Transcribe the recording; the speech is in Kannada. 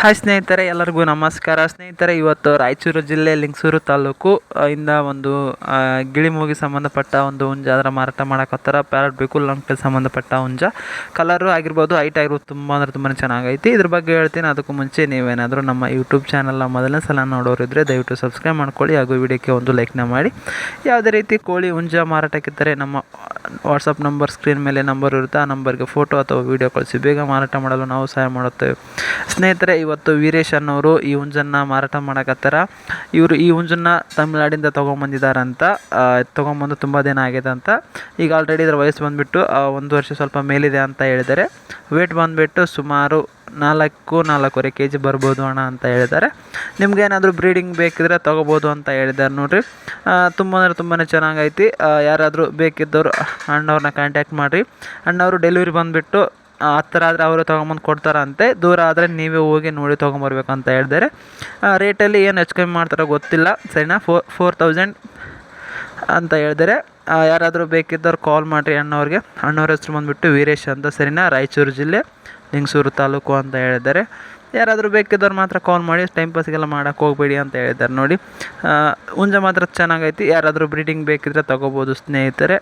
ಹಾಯ್ ಸ್ನೇಹಿತರೆ, ಎಲ್ಲರಿಗೂ ನಮಸ್ಕಾರ. ಸ್ನೇಹಿತರೆ, ಇವತ್ತು ರಾಯಚೂರು ಜಿಲ್ಲೆ ಲಿಂಗಸೂರು ತಾಲೂಕು ಇಂದ ಒಂದು ಗಿಳಿಮೂಗಿ ಸಂಬಂಧಪಟ್ಟ ಒಂದು ಹುಂಜ. ಅದರ ಮಾರಾಟ ಮಾಡಕತ್ತಾರ ಪ್ಯಾರಟ್ ಬೇಕು ಲಂಕಲ್ ಸಂಬಂಧಪಟ್ಟ ಹುಂಜ. ಕಲರು ಆಗಿರ್ಬೋದು ಹೈಟ್ ಆಗಿರ್ಬೋದು, ತುಂಬ ಅಂದರೆ ತುಂಬಾ ಚೆನ್ನಾಗೈತಿ. ಇದ್ರ ಬಗ್ಗೆ ಹೇಳ್ತೀನಿ, ಅದಕ್ಕೂ ಮುಂಚೆ ನೀವೇನಾದರೂ ನಮ್ಮ ಯೂಟ್ಯೂಬ್ ಚಾನಲ್ನ ಮೊದಲನೇ ಸಲ ನೋಡೋರಿದ್ರೆ ದಯವಿಟ್ಟು ಸಬ್ಸ್ಕ್ರೈಬ್ ಮಾಡ್ಕೊಳ್ಳಿ, ಹಾಗೂ ವಿಡಿಯೋಕ್ಕೆ ಒಂದು ಲೈಕ್ನ ಮಾಡಿ. ಯಾವುದೇ ರೀತಿ ಕೋಳಿ ಹುಂಜ ಮಾರಾಟಕ್ಕಿದ್ದರೆ ನಮ್ಮ ವಾಟ್ಸಪ್ ನಂಬರ್ ಸ್ಕ್ರೀನ್ ಮೇಲೆ ನಂಬರ್ ಇರುತ್ತೆ. ಆ ನಂಬರ್ಗೆ ಫೋಟೋ ಅಥವಾ ವೀಡಿಯೋ ಕಳಿಸಿ, ಬೇಗ ಮಾರಾಟ ಮಾಡಲು ನಾವು ಸಹಾಯ ಮಾಡುತ್ತೇವೆ. ಸ್ನೇಹಿತರೆ, ಇವತ್ತು ವೀರೇಶ್ ಅನ್ನೋರು ಈ ಹುಂಜನ್ನ ಮಾರಾಟ ಮಾಡಕತ್ತಾರ. ಇವರು ಈ ಹುಂಜನ್ನ ತಮಿಳ್ನಾಡಿಂದ ಅಂತ ತೊಗೊಂಬಂದು ತುಂಬ ದಿನ ಆಗಿದೆ ಅಂತ. ಈಗ ಆಲ್ರೆಡಿ ಇದರ ವಯಸ್ಸು ಬಂದುಬಿಟ್ಟು ಒಂದು ವರ್ಷ ಸ್ವಲ್ಪ ಮೇಲಿದೆ ಅಂತ ಹೇಳಿದ್ದಾರೆ. ವೇಟ್ ಬಂದುಬಿಟ್ಟು ಸುಮಾರು ನಾಲ್ಕು, ನಾಲ್ಕೂವರೆ ಕೆ ಜಿ ಬರ್ಬೋದು ಅಣ್ಣ ಅಂತ ಹೇಳಿದ್ದಾರೆ. ನಿಮ್ಗೆ ಏನಾದರೂ ಬ್ರೀಡಿಂಗ್ ಬೇಕಿದ್ರೆ ತೊಗೋಬೋದು ಅಂತ ಹೇಳಿದ್ದಾರೆ ನೋಡಿರಿ. ತುಂಬ ಅಂದರೆ ತುಂಬಾ ಚೆನ್ನಾಗೈತಿ. ಯಾರಾದರೂ ಬೇಕಿದ್ದವರು ಅಣ್ಣವ್ರನ್ನ ಕಾಂಟ್ಯಾಕ್ಟ್ ಮಾಡಿರಿ. ಅಣ್ಣವರು ಡೆಲಿವರಿ ಬಂದುಬಿಟ್ಟು ಹತ್ತಿರ ಆದರೆ ಅವರು ತೊಗೊಂಬಂದು ಕೊಡ್ತಾರಂತೆ. ದೂರ ಆದರೆ ನೀವೇ ಹೋಗಿ ನೋಡಿ ತೊಗೊಂಬರ್ಬೇಕು ಅಂತ ಹೇಳಿದ್ದಾರೆ ರೇಟಲ್ಲಿ ಏನು ಹೆಚ್ಚು ಕಮ್ಮಿ ಮಾಡ್ತಾರೋ ಗೊತ್ತಿಲ್ಲ. ಸರಿನಾ? ಫೋರ್ ಫೋರ್ ತೌಸಂಡ್ ಅಂತ ಹೇಳಿದರೆ. ಯಾರಾದರೂ ಬೇಕಿದ್ದವ್ರು ಕಾಲ್ ಮಾಡಿರಿ ಅಣ್ಣವ್ರಿಗೆ. ಅಣ್ಣವ್ರ ಹೆಸ್ರು ಬಂದುಬಿಟ್ಟು ವೀರೇಶ್ ಅಂತ ಸರಿನಾ? ರಾಯಚೂರು ಜಿಲ್ಲೆ ಲಿಂಗಸೂರು ತಾಲೂಕು ಅಂತ ಹೇಳಿದ್ದಾರೆ ಯಾರಾದರೂ ಬೇಕಿದ್ದವ್ರು ಮಾತ್ರ ಕಾಲ್ ಮಾಡಿ ಟೈಮ್ ಪಾಸ್ಗೆಲ್ಲ ಮಾಡೋಕ್ಕೆ ಹೋಗಬೇಡಿ ಅಂತ ಹೇಳಿದ್ದಾರೆ ನೋಡಿ. ಆ, ಹುಂಜ ಮಾತ್ರ ಚೆನ್ನಾಗೈತಿ. ಯಾರಾದರೂ ಬ್ರೀಡಿಂಗ್ ಬೇಕಿದ್ರೆ ತೊಗೋಬೋದು ಸ್ನೇಹಿತರೆ.